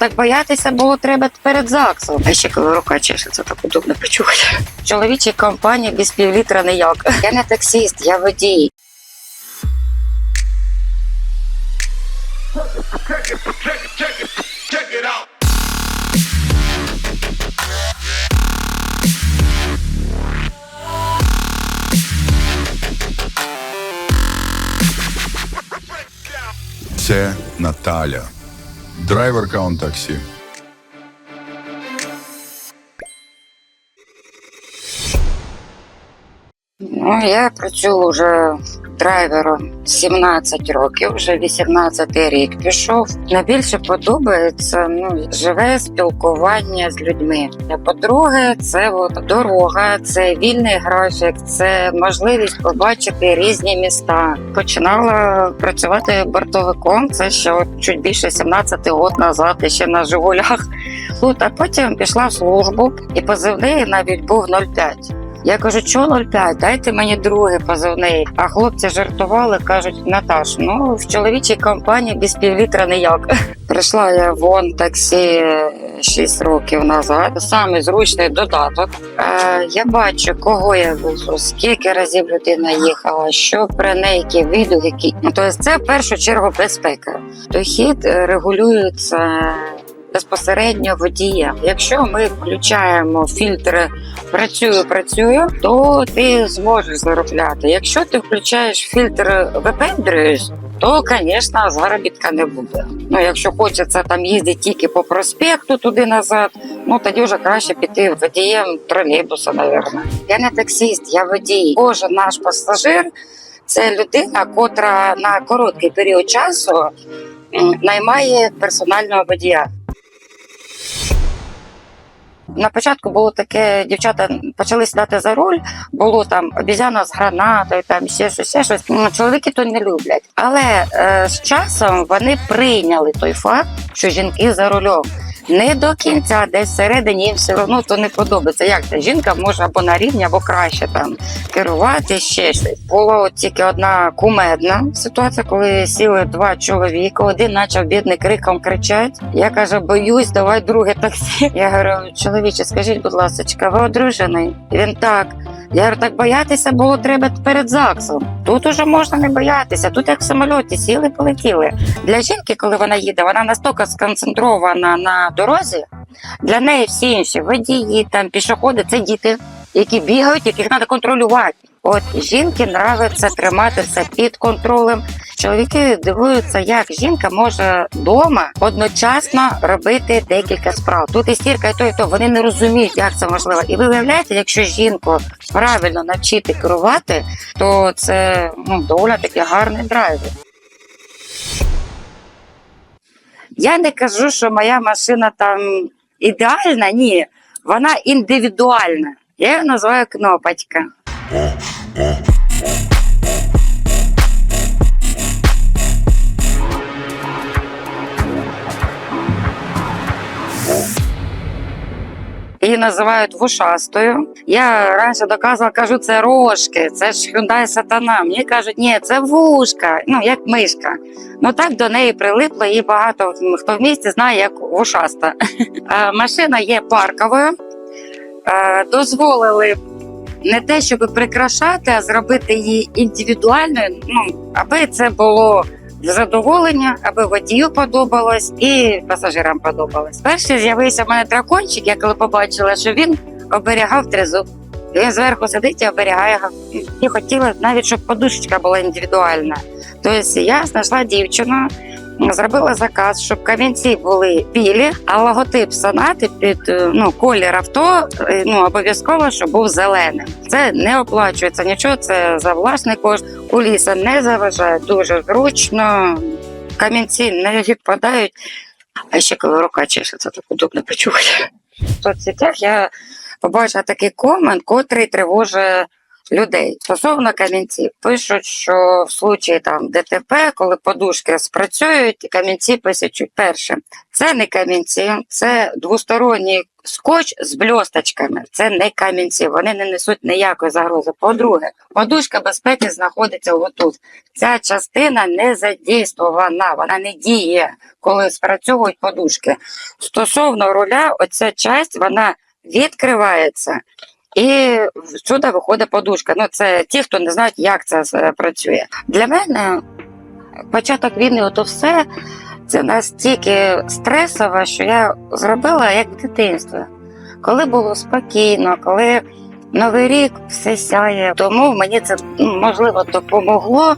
так боятися було треба перед ЗАГСом. А ще коли рука чешеться, так удобно почухати. Чоловічій компанії без півлітра ніяк. Я не таксист, я водій. Це Наталя, драйверка он таксі. Ну, я працюю вже драйвером 17 років, вже 18 рік пішов. Найбільше подобається ну, живе спілкування з людьми. По-друге, це от дорога, це вільний графік, це можливість побачити різні міста. Починала працювати бортовиком. Це ще от чуть більше 17 років назад, ще на Жигулях. Тут, а потім пішла в службу, і позивний навіть був 05. Я кажу, що 05, дайте мені другий позивний. А хлопці жартували, кажуть, Наташ, ну в чоловічій компанії без півлітра ніяк. Прийшла я вон таксі 6 років назад. Саме зручний додаток. Е, я бачу, кого я везу, скільки разів людина їхала, що при неї, які відгуки. Тобто це в першу чергу безпека. Дохід е, регулюється безпосередньо водієм. Якщо ми включаємо фільтри працюю, працюю, то ти зможеш заробляти. Якщо ти включаєш фільтр випендрюєш, то, звісно, заробітка не буде. Ну, якщо хочеться там їздити тільки по проспекту туди назад, ну тоді вже краще піти водієм тролейбуса, напевно. Я не таксист, я водій. Кожен наш пасажир це людина, котра на короткий період часу наймає персонального водія. На початку було таке, дівчата почали сідати за руль, було там обізяна з гранатою, там ще щось, ще щось. Ну, Чоловіки то не люблять. Але е, з часом вони прийняли той факт, що жінки за рулем. Не до кінця, десь всередині їм все одно то не подобається. Як це? Жінка може або на рівні, або краще там керувати ще щось. Була от тільки одна кумедна ситуація, коли сіли два чоловіка. Один почав бідний криком кричати. Я кажу, боюсь, давай друге таксі. Я говорю, чоловіче, скажіть, будь ласка, ви одружений? Він так. Я говорю, так боятися було треба перед ЗАГСом. Тут уже можна не боятися. Тут як в самольоті сіли, полетіли. Для жінки, коли вона їде, вона настільки сконцентрована на дорозі. Для неї всі інші водії, там пішоходи це діти, які бігають, яких треба контролювати. От жінки нравиться тримати це під контролем. Чоловіки дивуються, як жінка може вдома одночасно робити декілька справ. Тут і стірка, і то, і то. Вони не розуміють, як це можливо. І ви виявляєте, якщо жінку правильно навчити керувати, то це ну, доволі таки гарний драйвер. Я не кажу, що моя машина там ідеальна, ні, вона індивідуальна. Я її називаю кнопочка. Її називають вушастою. Я раніше доказувала, кажу, це рожки, це ж Hyundai Сатана. Мені кажуть, ні, це вушка, ну як мишка. Ну так до неї прилипло, і багато хто в місті знає як вушаста. Машина є парковою. Е, Дозволили не те, щоб прикрашати, а зробити її індивідуальною, ну аби це було задоволення, аби водію подобалось і пасажирам подобалось. Перший з'явився в мене дракончик, я коли побачила, що він оберігав тризуб. Він зверху сидить і оберігає. І хотіла навіть, щоб подушечка була індивідуальна. Тобто я знайшла дівчину, зробила заказ, щоб камінці були білі, а логотип сонати під е, ну, колір авто е, ну, обов'язково, щоб був зеленим. Це не оплачується нічого, це за власний кошт. Куліса не заважає, дуже зручно, камінці не відпадають. А ще коли рука чешеться, так удобно почухати. В соцсетях я побачила такий комент, котрий тривожить людей. Стосовно камінців, пишуть, що в случаї там ДТП, коли подушки спрацюють, камінці посічуть. Перше, це не камінці, це двосторонній скотч з бльосточками. Це не камінці, вони не несуть ніякої загрози. По-друге, подушка безпеки знаходиться отут. Ця частина не задійствована, вона не діє, коли спрацьовують подушки. Стосовно руля, оця часть вона відкривається. І сюди виходить подушка. Ну, це ті, хто не знають, як це е, працює. Для мене початок війни, ото все це настільки стресово, що я зробила як в дитинстві. Коли було спокійно, коли Новий рік все сяє. Тому мені це ну, можливо допомогло.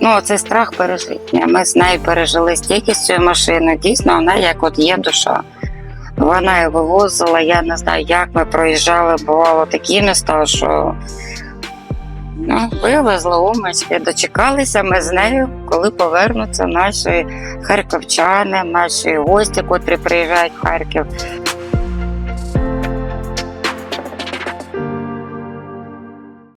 Ну, цей страх пережити. Ми з нею пережили стільки з цією машиною. Дійсно, вона як от є душа. Вона його вивозила, я не знаю, як ми проїжджали, бувало такі міста, що ну, вивезли умички, дочекалися ми з нею, коли повернуться наші харківчани, наші гості, котрі приїжджають в Харків.